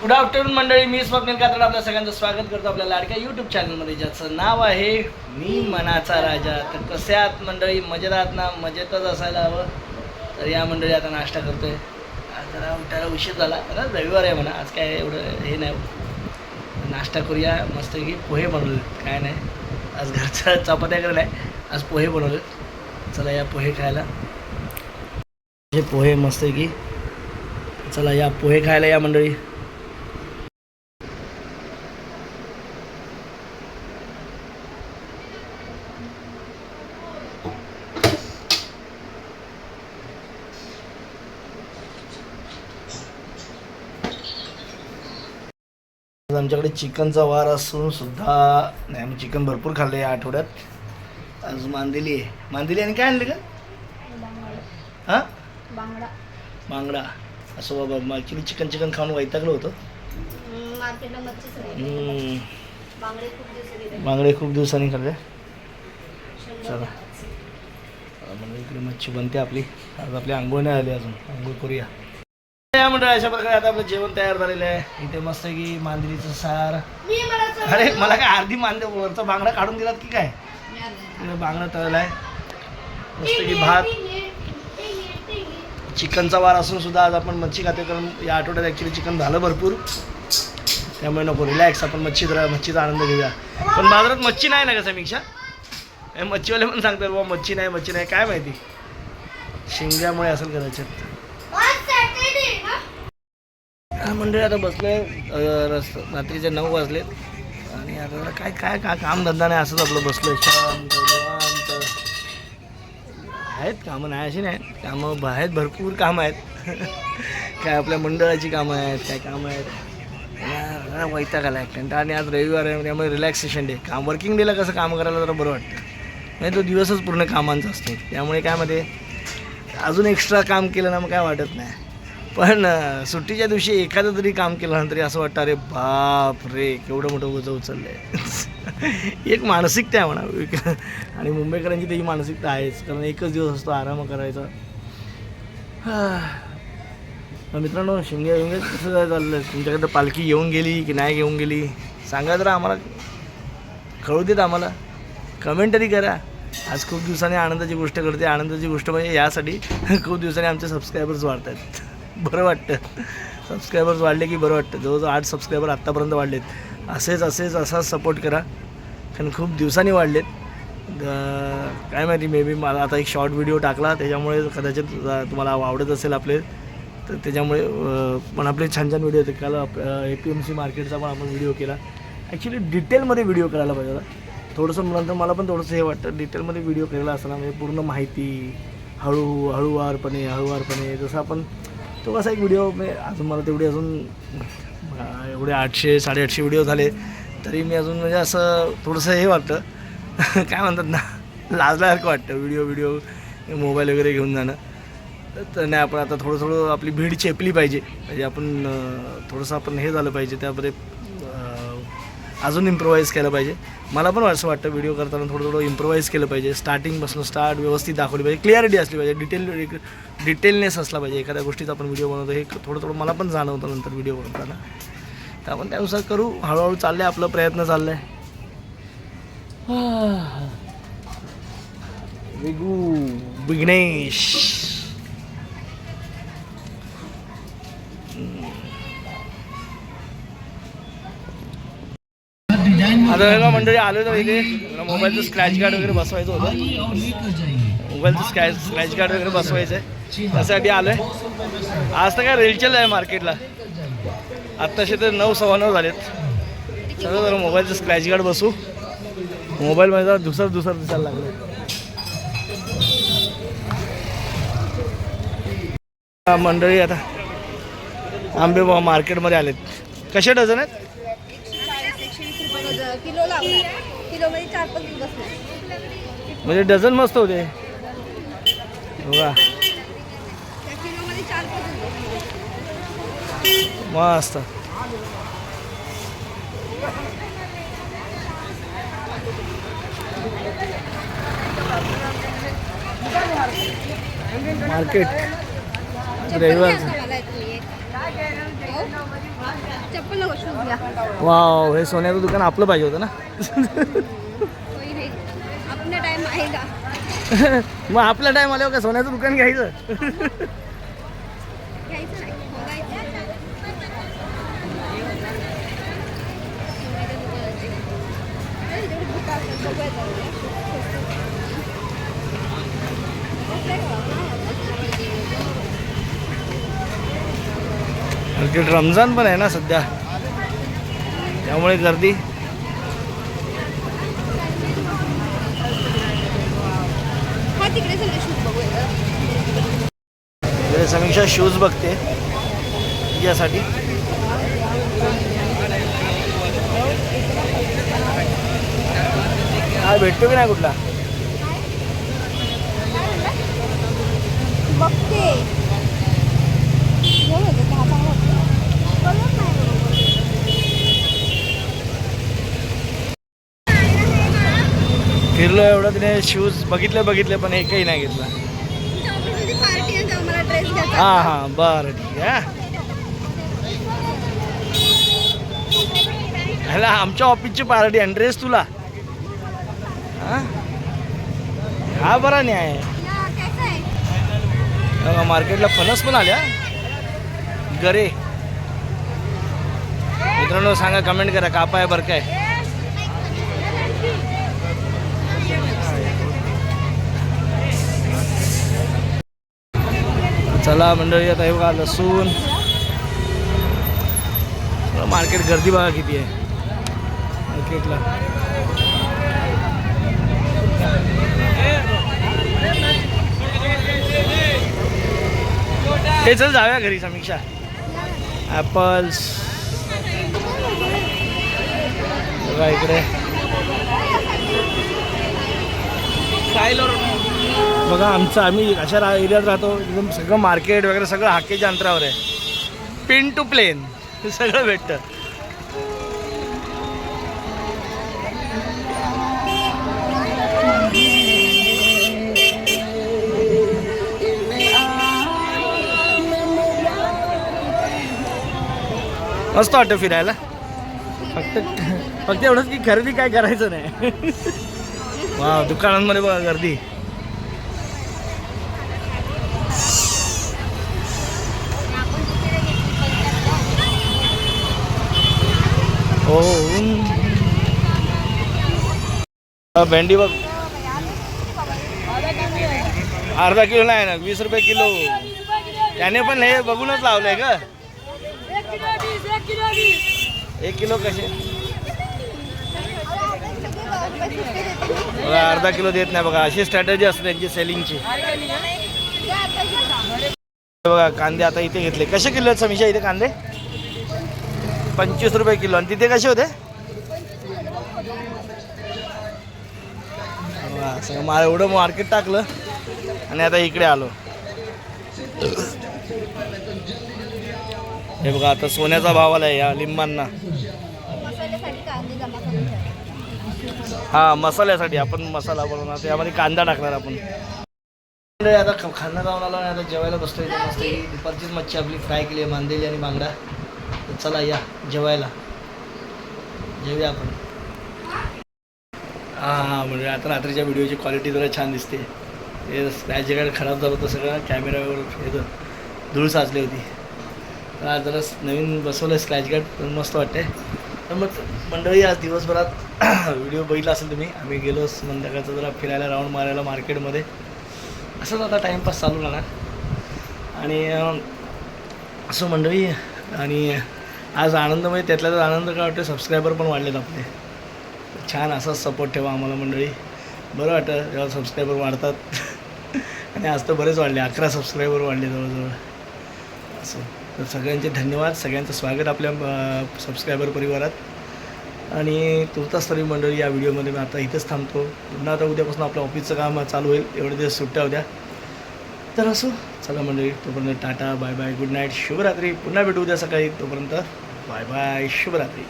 Good afternoon मंडळी. मी स्वप्नील कातड. आपल्या सगळ्यांचं स्वागत करतो आपल्या लाडक्या यूट्यूब चॅनलमध्ये ज्याचं नाव आहे मी मनाचा राजा. तर कसे आहात मंडळी? मजेत आहात ना? मजेतच असायला हवं. तर या मंडळी आता नाश्ता करतोय. आज जरा उठायला उशीर झाला. जरा रविवार आहे म्हणा. आज काय एवढं हे नाही नाश्ता करूया. मस्त की पोहे बनवले. काय नाही. आज घरचं चपात्या वगैरे नाही. आज पोहे बनवले. चला या पोहे खायला. हे पोहे मस्त की चला या पोहे खायला या मंडळी. आज आमच्याकडे चिकनचा वार असून सुद्धा नाही आम्ही चिकन भरपूर खाल्लं या आठवड्यात. आज मांदेली आहे. मांदेली आणि काय आणले का हां? बांगडा. बांगडा. असं बाबा मग ॲक्च्युली चिकन चिकन खाऊन वैतागलं होतं. बांगडे खूप दिवसांनी खाल्ले. चला. म्हणजे इकडे मच्छी बनते आपली. आज आपली आंघोळ नाही आली अजून. आंघोळ करूया. या मंडळ अशा प्रकारे आता आपलं जेवण तयार झालेलं आहे. इथे मस्त की मांदेलीचं सार. अरे मला काय अर्धी मांदे वरचा बांगडा काढून दिलात की काय? बांगडा तळला आहे मस्त की भात. चिकनचा वार असून सुद्धा आज आपण मच्छी खाते कारण या आठवड्यात ॲक्च्युली चिकन झालं भरपूर. त्यामुळे नको रिलॅक्स आपण मच्छी मच्छीचा आनंद घेऊया. पण बाजारात मच्छी नाही ना का समीक्षा? मच्छीवाले पण सांगतात बाबा मच्छी नाही मच्छी नाही. काय माहिती? शिंग्यामुळे असेल कदाचित. काय मंडळी आता बसले अं, रस्त रात्रीचे नऊ वाजले आणि आता काय काय का काम धंदा नाही असंच आपलं बसलं शांत निवांत. आहेत कामं नाही अशी नाही. कामं आहेत भरपूर कामं आहेत. काय आपल्या मंडळाची कामं आहेत काय कामं आहेत. जरा वैताग आला आहे आणि आज रविवार आहे त्यामुळे रिलॅक्सेशन डे काम वर्किंग डेला कसं काम करायला जरा बरं वाटतं. म्हणजे तो दिवसच पूर्ण कामांचा असतो. त्यामुळे काय मध्ये अजून एक्स्ट्रा काम केलं ना मग काय वाटत नाही. पण सुट्टीच्या दिवशी एखादं तरी काम केलं तरी असं वाटतं अरे बाप रे केवढं मोठं उजं उचललं आहे एक मानसिकता आहे म्हणा आणि मुंबईकरांची तर ही मानसिकता आहेच कारण एकच दिवस असतो आराम करायचा. मित्रांनो शिंगे विंगे कसं काय चाललं तुमच्याकडे पालखी येऊन गेली की नाही येऊन गेली? सांगा जरा आम्हाला. कळू देत आम्हाला. कमेंटरी करा. आज खूप दिवसांनी आनंदाची गोष्ट करते आनंदाची गोष्ट म्हणजे यासाठी खूप दिवसांनी आमचे सबस्क्रायबर्स वाढत आहेत बरं वाटतं. सबस्क्रायबर्स वाढले की बरं वाटतं. जवळजवळ आठ सबस्क्रायबर आत्तापर्यंत वाढलेत. असेच असेच असाच सपोर्ट करा. कारण खूप दिवसांनी वाढलेत. ग- काय माहिती मे बी मला आता एक शॉर्ट व्हिडिओ टाकला. त्याच्यामुळे कदाचित तुम्हाला आवडत असेल आपले. तर त्याच्यामुळे पण आपले छान छान व्हिडिओ होते. काल ए पी एम सी मार्केटचा पण आपण व्हिडिओ केला. ॲक्च्युली डिटेलमध्ये व्हिडिओ करायला पाहिजे होता. थोडंसं नंतर मला पण थोडंसं हे वाटतं. डिटेलमध्ये व्हिडिओ केलेला असताना म्हणजे पूर्ण माहिती हळू हळूवारपणे हळूवारपणे जसं आपण तो कसा एक व्हिडिओ म्हणजे अजून मला तेवढे अजून एवढे आठशे साडेआठशे व्हिडिओ झाले तरी मी अजून म्हणजे असं थोडंसं हे वाटतं. काय म्हणतात ना लाजल्यासारखं वाटतं व्हिडिओ व्हिडिओ मोबाईल वगैरे घेऊन जाणं. तर नाही आपण आता थोडं थोडं आपली भीड चेपली पाहिजे. म्हणजे आपण थोडंसं आपण हे झालं पाहिजे त्यामध्ये अजून इम्प्रोवाईज केलं पाहिजे. मला पण असं वाटतं व्हिडिओ करताना थोडं थोडं इम्प्रोवाईज केलं पाहिजे. स्टार्टिंगपासून स्टार्ट व्यवस्थित दाखवली पाहिजे. क्लिअरिटी असली पाहिजे. डिटेल डिटेलनेस असला पाहिजे. एखाद्या गोष्टीचा आपण व्हिडिओ बनवतो. हे थोडं थोडं मला पण जाणवतं नंतर व्हिडिओ बनवताना. तर आपण त्यानुसार करू. हळूहळू चाललं आहे आपला प्रयत्न चालला आहे विगू विघ्नेश. आता बघा मंडळी आलो तर इथे मला मोबाईलचं स्क्रॅच गार्ड वगैरे बसवायचं होतं. मोबाईलचं स्क्रॅच स्क्रॅच गार्ड वगैरे बसवायचं आहे त्यासाठी आलो आहे आज तर काय रेलचेल आहे मार्केटला. आत्ताशे तर नऊ सव्वा नऊ झालेत. चला जरा मोबाईलचं स्क्रॅच गार्ड बसू मोबाईलमध्ये जरा दुसरं दुसरं दिसायला लागलं मंडळी आता आंबे मार्केटमध्ये आलेत. कसे डझन आहेत? रुपये किलो लागणार किलोमध्ये चार पाच दिवस बसणार म्हणजे डझन मस्त होते. बघा त्या किलोमध्ये चार पाच दिवस मस्त. मार्केट. रविवारचं मला तुम्ही एक. हो? चप्पल नको शूज घ्या. वाव हे सोन्याचं दुकान आपलं पाहिजे होतं ना? होई रे. आपला टाइम आहे का मग आपला टाइम आल्यावर का सोन्याचं दुकान घ्यायचं? घ्यायचं नाही बघायचं अरे, तेवढी बुकं असतात, बघूया जाऊया. बसलाय का बाबा? मार्केट रमजान पण आहे ना सध्या. त्यामुळे गर्दी. समीक्षा शूज बघते. यासाठी. काय भेटतो की नाही कुठला? बघते. फिरलो एवढं तिने शूज बघितले बघितले पण एकही नाही घेतला. हां हां बरं ठीक आहे ह्याला आमच्या ऑफिसची पार्टी आणि ड्रेस तुला. हां? हा बरा न्याय मार्केटला फणस पण आल्या. गरे. मित्रांनो सांगा कमेंट करा कापा आहे बरं काय. चला मंडळी आता हे बघा लसूण. मार्केट गर्दी बघा किती आहे. मार्केटला हे चल जाऊया घरी समीक्षा. ॲपल्स बघा इकडे. बघा आमचं आम्ही अशा रा एरियात राहतो एकदम सगळं मार्केट वगैरे सगळं हाकेच्या अंतरावर आहे. पिन टू प्लेन हे सगळं भेटतं. मस्त वाटतं फिरायला. फक्त फक्त एवढंच की खरेदी काय करायचं नाही. वा दुकानांमध्ये बघा गर्दी हो हा, भेंडी बघ. अर्धा किलो नाही ना वीस रुपये किलो. त्याने पण हे बघूनच लावलंय का एक किलो कसे? बघा अर्धा किलो देत नाही बघा. अशी स्ट्रॅटजी असते त्यांची सेलिंगची बघा कांदे आता इथे घेतले. कसे किलो आहेत समीक्षा इथे कांदे? पंचवीस रुपये किलो. आणि तिथे कसे होते? हां सगळं मा एवढं मार्केट टाकलं आणि आता इकडे आलो. हे बघा आता सोन्याचा भाव आला या लिंबांना. हां हा मसाल्यासाठी आपण मसाला बनवणार. त्यामध्ये कांदा टाकणार आपण. आता खाणं जाऊन आलो आणि आता जेवायला बसतो इथे मस्त ही दुपारचीच मच्छी आपली फ्राय केली आहे मांदेली आणि बांगडा. चला या जेवायला. जेवूया आपण. हां हां म्हणजे आता रात्रीच्या व्हिडिओची क्वालिटी जरा छान दिसते. ते स्क्रॅच जगाड खराब झालं होतं सगळं कॅमेरावर येतं धूळ साचली होती. तर आज जरा नवीन बसवलं आहे स्क्रॅच गार्ड पण मस्त वाटते तर मग मंडळी आज दिवसभरात व्हिडिओ बघितला असेल तुम्ही आम्ही गेलो संध्याकाळचं जरा फिरायला राऊंड मारायला मार्केटमध्ये. असंच आता टाईमपास चालू राहणार. आणि असं मंडळी आणि आज आनंदमध्ये त्यातल्या तर आनंद काय वाटतं सबस्क्रायबर पण वाढलेत आपले. छान असाच सपोर्ट ठेवा आम्हाला मंडळी. बरं वाटतं जेव्हा सबस्क्रायबर वाढतात. आणि आज तर बरेच वाढले अकरा सबस्क्रायबर वाढले जवळजवळ. असं. तर सगळ्यांचे धन्यवाद सगळ्यांचं स्वागत आपल्या सबस्क्रायबर परिवारात. आणि तुर्तास तरी मंडळी या व्हिडिओमध्ये मी आता इथंच थांबतो. पुन्हा आता उद्यापासून आपलं ऑफिसचं काम चालू होईल एवढे दिवस सुट्ट्या होत्या. तर असो चला मंडळी तोपर्यंत tata bye bye good night शुभरात्री. पुन्हा भेटू उद्या सकाळी तोपर्यंत बाय बाय शुभरात्री.